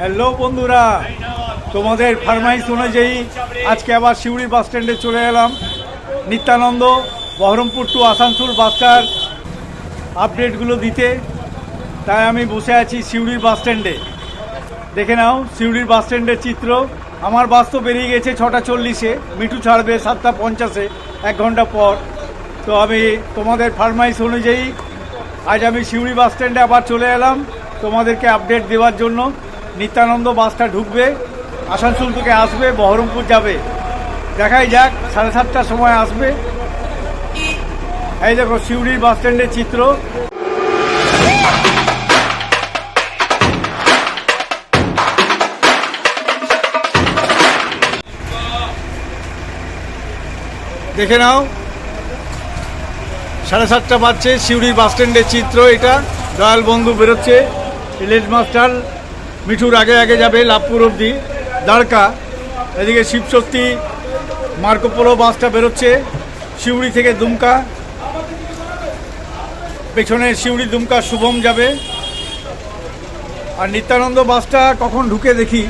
Hello বন্ধুরা, তোমাদের ফার্মাইস অনুযায়ী আজকে আবার শিউড়ি বাস স্ট্যান্ডে চলে এলাম। নিত্যানন্দ, বহরমপুর টু আসানসোল বাসটার আপডেটগুলো দিতে। তাই আমি বসে আছি সিউড়ির বাস স্ট্যান্ডে। দেখে নাও, সিউড়ির বাস স্ট্যান্ডের চিত্র। আমার বাস তো বেরিয়ে গেছে ছটা চল্লিশে, মিঠু ছাড়বে সাতটা পঞ্চাশে, এক ঘণ্টা পর। তো আমি তোমাদের ফার্মাইস অনুযায়ী আজ আমি সিউড়ি বাস স্ট্যান্ডে আবার চলে এলাম। তোমাদেরকে আপডেট দেওয়ার জন্য। নিত্যানন্দ বাসটা ঢুকবে, আসানসোল থেকে আসবে, বহরমপুর যাবে। দেখাই যাক, সাড়ে সাতটার সময় আসবে। এই দেখো সিউড়ির বাস স্ট্যান্ডের চিত্র। দেখে নাও, সাড়ে সাতটা বাজছে, সিউড়ির বাস স্ট্যান্ডের চিত্র এটা। দয়াল বন্ধু বেরোচ্ছে রিলেজ মাস্টার মিঠুর আগে আগে যাবে লাভপুর অবধি। দ্বারকা, এদিকে শিবশক্তি মার্কোপোলো বাসটা বেরোচ্ছে, শিউড়ি থেকে দুমকা। পেছনে শিউড়ি, দুমকা, শুভম যাবে। আর নিত্যানন্দ বাসটা কখন ঢুকে দেখি?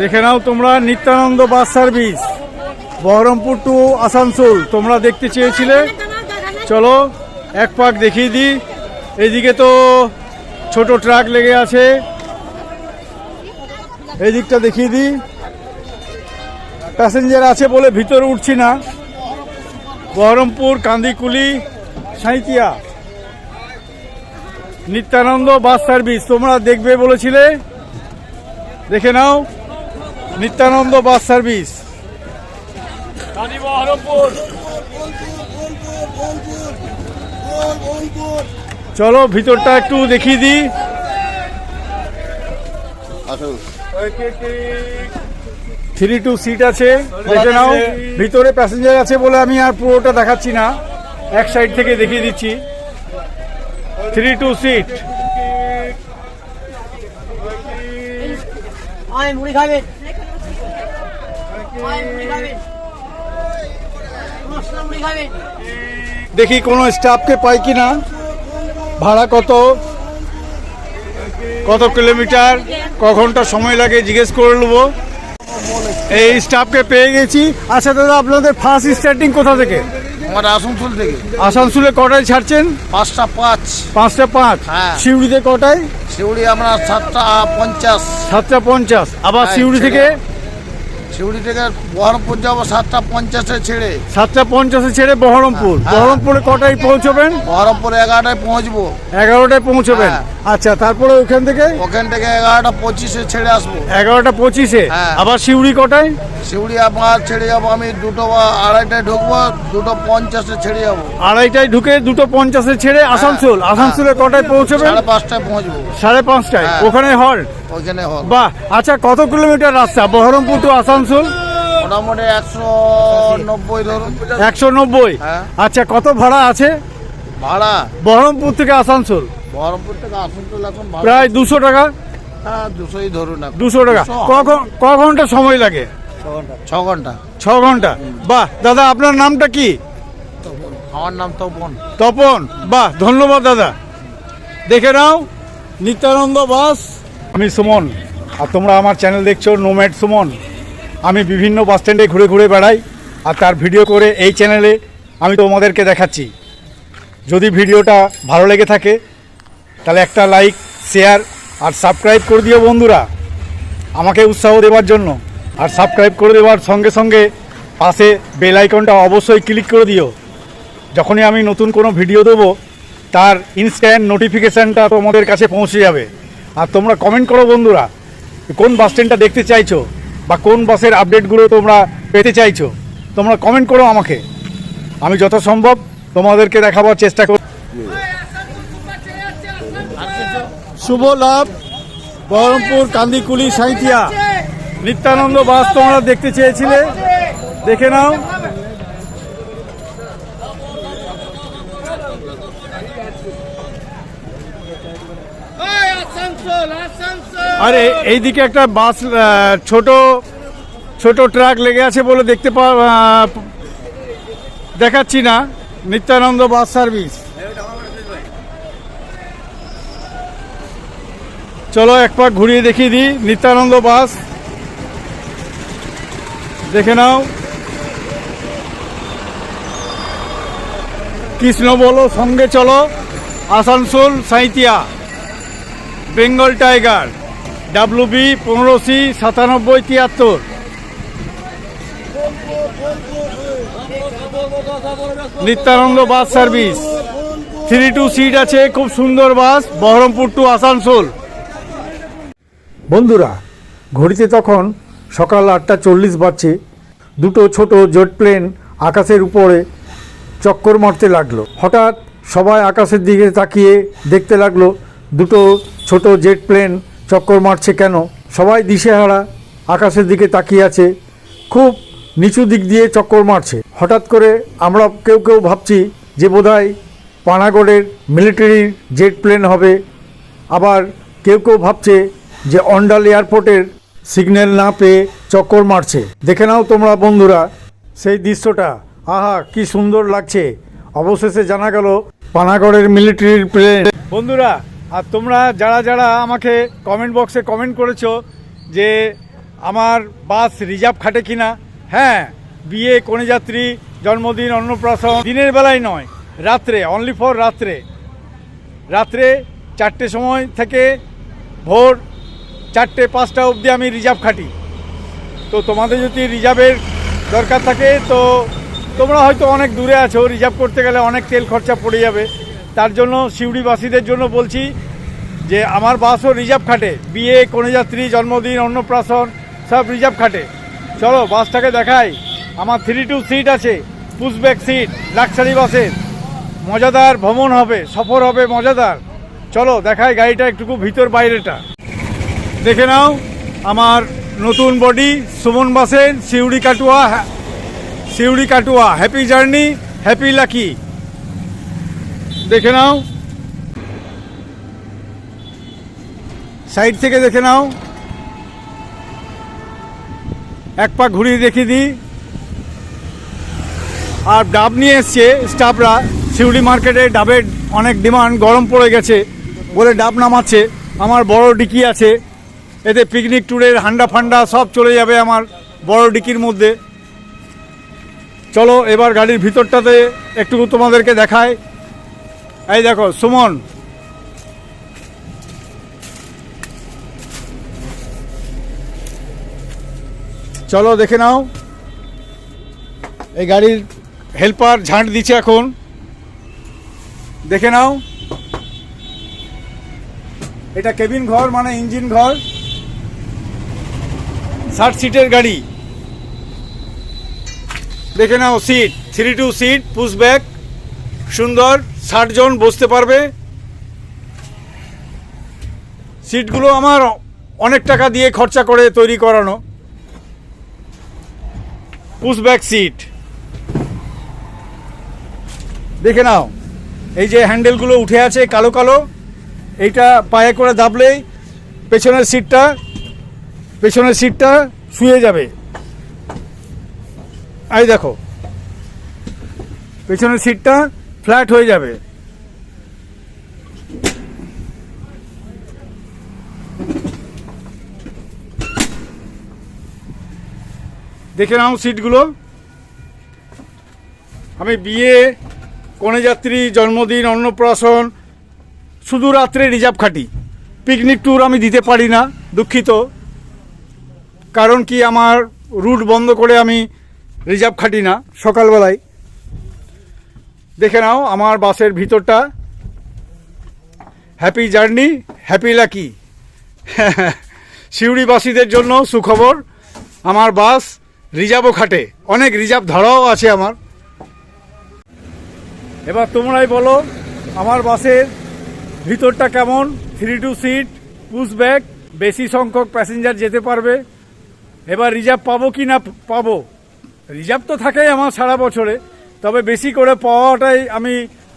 দেখে নাও তোমরা Nityananda bus service, Baharampur to Asansol, তোমরা দেখতে চেয়েছিলে। চলো, এক পাক দেখিয়ে দিই। এদিকে তো ছোট ট্রাক লেগে আছে। এই দিকটা দেখিয়ে দিই। প্যাসেঞ্জার আছে বলে ভিতরে উঠছি না। বহরমপুর, কান্দিকুলি সাঁইতিয়া নিত্যানন্দ বাস সার্ভিস তোমরা দেখবে বলেছিলে? দেখে নাও। Nityananda bus service. চলো ভিতরটা একটু দেখিয়ে দিই। থ্রি টু সিট আছে দেখে নাও। ভিতরে প্যাসেঞ্জার আছে বলে আমি আর পুরোটা দেখাচ্ছি না। এক সাইড থেকে দেখিয়ে দিচ্ছি। থ্রি টু সিট দেখি কোনো স্টাফকে পাই কি না। ভাড়া কত? কত কিলোমিটার? ক ঘণ্টা সময় লাগে? জিজ্ঞেস করে নেব। এই স্টাফকে পেয়ে গেছি। আচ্ছা দাদা আপনাদের ফার্স্ট স্টার্টিং কোথা থেকে? আমার আসানসোল থেকে। আসানসোলে কটায় ছাড়ছেন? পাঁচটা পাঁচ। পাঁচটা পাঁচ। হ্যাঁ। কটায়? শিউড়ি আমরা সাতটা পঞ্চাশ। সাতটা পঞ্চাশ। আবার হ্যাঁ, সিউড়ি থেকে শিউড়ি থেকে বহরমপুর যাব সাতটা পঞ্চাশে ছেড়ে। সাতটা পঞ্চাশে ছেড়ে বহরমপুর। হ্যাঁ। বহরমপুরে কটায় পৌঁছবেন? বহরমপুর এগারোটায় পৌঁছবো। এগারোটায় পৌঁছবেন? হ্যাঁ। আচ্ছা তারপরে ওখান থেকে? ওখান থেকে এগারোটা পঁচিশে ছেড়ে আসব। এগারোটা পঁচিশে? হ্যাঁ। আবার সিউড়ি কটায়? শিউড়ি ছেড়ে যাব আমি দুটো বা আড়াইটায় ঢুকবো দুটো পঞ্চাশে ছেড়ে যাব। আড়াইটায় ঢুকে দুটো পঞ্চাশে ছেড়ে আসানসোল। হ্যাঁ। আসানসোলে কটায় পৌঁছবেন? সাড়ে পাঁচটায় পৌঁছবো। সাড়ে পাঁচটায়? হ্যাঁ। ওখানে হল্ট ওইখানে হল। বাহ আচ্ছা কত কিলোমিটার রাস্তা? বহরমপুর টু আসানসোল? মোটামুটি একশো নব্বই ধরুন। একশো নব্বই? হ্যাঁ। আচ্ছা কত ভাড়া আছে? ভাড়া? বহরমপুর থেকে আসানসোল? বহরমপুর থেকে আসানসোল এখন প্রায় দুশো টাকা? হ্যাঁ দুশোই ধরুন। দুশো টাকা। ক ক ঘণ্টা সময় লাগে? ছ ঘণ্টা। ছ ঘণ্টা। বাহ দাদা আপনার নামটা কি? আমার নাম তপন। তপন। বাহ ধন্যবাদ দাদা। দেখে নাও। নিত্যানন্দ বাস। আমি সুমন, আর তোমরা আমার চ্যানেল দেখছ নোম্যাড সুমন। আমি বিভিন্ন বাস স্ট্যান্ডে ঘুরে ঘুরে বেড়াই, আর তার ভিডিও করে এই চ্যানেলে আমি তোমাদেরকে দেখাচ্ছি। যদি ভিডিওটা ভালো লেগে থাকে, তাহলে একটা লাইক শেয়ার আর সাবস্ক্রাইব করে দিও বন্ধুরা। আমাকে উৎসাহ দেওয়ার জন্য, আর সাবস্ক্রাইব করে দেওয়ার সঙ্গে সঙ্গে পাশে বেল আইকনটা অবশ্যই ক্লিক করে দিও। যখনই আমি নতুন কোনো ভিডিও দেবো, তার ইনস্ট্যান্ট নোটিফিকেশানটা তোমাদের কাছে পৌঁছে যাবে। আর তোমরা কমেন্ট করো বন্ধুরা কোন বাস স্ট্যান্ডটা দেখতে চাইছো বা কোন বাসের আপডেটগুলো তোমরা পেতে চাইছো তোমরা কমেন্ট করো আমাকে। আমি যত সম্ভব তোমাদেরকে দেখাবার চেষ্টা করব শুভ লাভ বহরমপুর কান্দিকুলি সাঁইথিয়া। নিত্যানন্দ বাস তোমরা দেখতে চেয়েছিলে দেখে নাও। আরে, এইদিকে একটা বাস ছোট ছোট ট্রাক লেগে আছে বলে দেখতে দেখাচ্ছি না। Nityananda bus service. চলো এক পাক ঘুরিয়ে দেখিয়ে দিই। নিত্যানন্দ বাস। দেখে নাও। কৃষ্ণ বলো, সঙ্গে চলো। Asansol Sainthia Bengal tiger. W B পনেরো সি সাতানব্বই তিয়াত্তর। Nityananda bus service. Three two seat আছে, খুব সুন্দর বাস, বহরমপুর টু আসানসোল। বন্ধুরা, ঘড়িতে তখন সকাল আটটা চল্লিশ বাজছে। দুটো ছোট জেট প্লেন আকাশের উপরে চক্কর মারতে লাগল। হঠাৎ সবাই আকাশের দিকে তাকিয়ে দেখতে লাগল, দুটো ছোট জেট প্লেন চক্কর মারছে কেন? সবাই দিশেহারা, আকাশের দিকে তাকিয়ে আছে, খুব নিচু দিক দিয়ে চক্কর মারছে। হঠাৎ করে আমরা কেউ কেউ ভাবছি যে বোধহয় পানাগড়ের মিলিটারির জেট প্লেন হবে। আবার কেউ কেউ ভাবছে যে অন্ডাল এয়ারপোর্টের সিগন্যাল না পেয়ে চক্কর মারছে। দেখে নাও তোমরা বন্ধুরা, সেই দৃশ্যটা। আহা, কি সুন্দর লাগছে। অবশেষে জানা গেল, পানাগড়ের মিলিটারির প্লেন। বন্ধুরা আর তোমরা যারা যারা আমাকে কমেন্ট বক্সে কমেন্ট করেছ যে আমার বাস রিজার্ভ খাটে কিনা হ্যাঁ বিয়ে, কনেযাত্রী, জন্মদিন, অন্নপ্রাশন, দিনের বেলায় নয়, রাত্রে অনলি ফর রাত্রে। রাত্রে চারটে সময় থেকে ভোর চারটে পাঁচটা অবধি আমি রিজার্ভ খাটি। তো তোমাদের যদি রিজার্ভের দরকার থাকে, তো তোমরা হয়তো অনেক দূরে আছো, রিজার্ভ করতে গেলে অনেক তেল খরচা পড়ে যাবে। তার জন্য সিউড়িবাসীদের জন্য বলছি যে আমার বাসও রিজার্ভ খাটে। বিয়ে, কনেযাত্রী, জন্মদিন, অন্নপ্রাশন, সব রিজার্ভ খাটে। চলো, বাসটাকে দেখাই। আমার থ্রি টু সিট আছে পুশব্যাক সিট লাক্সারি বাসের। মজাদার ভ্রমণ হবে, সফর হবে মজাদার। চলো, দেখাই গাড়িটা একটুকু ভিতর বাইরেটা। দেখে নাও, আমার নতুন বডি সুমন বাসের, Suri Katwa Suri Katwa. Happy journey happy lucky দেখে নাও। সাইড থেকে দেখে নাও। এক পা ঘুরিয়ে দেখিয়ে দিই। আর ডাব নিয়ে এসছে স্টাফরা। শিউলি মার্কেটে ডাবের অনেক ডিমান্ড, গরম পড়ে গেছে বলে ডাব নামাচ্ছে। আমার বড় ডিকি আছে। এতে পিকনিক ট্যুরের হান্ডা ফান্ডা সব চলে যাবে আমার বড় ডিকির মধ্যে। চলো, এবার গাড়ির ভিতরটাতে একটু তোমাদেরকে দেখায়। এই দেখো, সুমন। চলো দেখে নাও। এই গাড়ির হেল্পার ঝাঁট দিচ্ছে এখন। দেখে নাও। এটা কেবিন ঘর মানে ইঞ্জিন ঘর। ষাট সিটের গাড়ি। দেখে নাও seat three two seat push back সুন্দর। ষাট জন বসতে পারবে। সিটগুলো আমার অনেক টাকা দিয়ে খরচা করে তৈরি করানো। Push back seat. দেখে নাও, এই যে হ্যান্ডেলগুলো উঠে আছে কালো কালো, এইটা পায়ে করে দাবলেই পেছনের সিটটা পেছনের সিটটা শুয়ে যাবে। এই দেখো, পেছনের সিটটা ফ্ল্যাট হয়ে যাবে। দেখে নাও সিটগুলো। আমি বিয়ে, কনেযাত্রী, জন্মদিন, অন্নপ্রাশন, শুধু রাত্রে রিজার্ভ খাটি। পিকনিক ট্যুর আমি দিতে পারি না, দুঃখিত। কারণ কি আমার রুট বন্ধ করে আমি রিজার্ভ খাটি না সকালবেলায়। দেখে নাও আমার বাসের ভিতরটা। হ্যাপি জার্নি হ্যাপি লাকি শিউড়িবাসীদের জন্য সুখবর, আমার বাস রিজার্ভও খাটে। অনেক রিজার্ভ ধরাও আছে আমার। এবার তোমরাই বলো, আমার বাসের ভিতরটা কেমন? Three two seat push back বেশি সংখ্যক প্যাসেঞ্জার যেতে পারবে। এবার রিজার্ভ পাবো কি না পাবো? রিজার্ভ তো থাকেই আমার সারা বছরে। তবে বেশি করে পাওয়াটাই আমি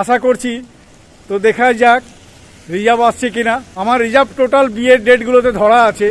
আশা করছি। তো দেখা যাক, রিজার্ভ আসছে কিনা। আমার রিজার্ভ টোটাল বিয়ের ডেটগুলোতে ধরা আছে।